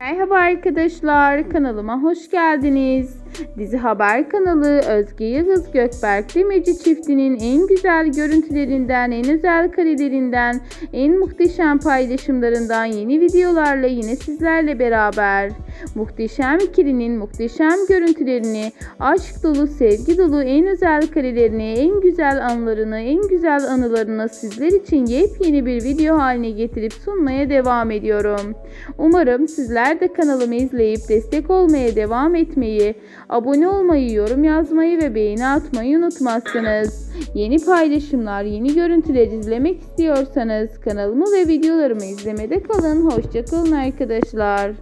Merhaba arkadaşlar, kanalıma hoş geldiniz. Dizi Haber kanalı Özge Yıldız Gökberk Demirci çiftinin en güzel görüntülerinden, en özel karelerinden, en muhteşem paylaşımlarından yeni videolarla yine sizlerle beraber. Muhteşem ikilinin muhteşem görüntülerini, aşk dolu, sevgi dolu en özel karelerini, en güzel anlarını, en güzel anılarını sizler için yepyeni bir video haline getirip sunmaya devam ediyorum. Umarım sizler de kanalımı izleyip destek olmaya devam etmeyi, abone olmayı, yorum yazmayı ve beğeni atmayı unutmazsınız. Yeni paylaşımlar, yeni görüntüler izlemek istiyorsanız kanalımı ve videolarımı izlemede kalın. Hoşçakalın arkadaşlar.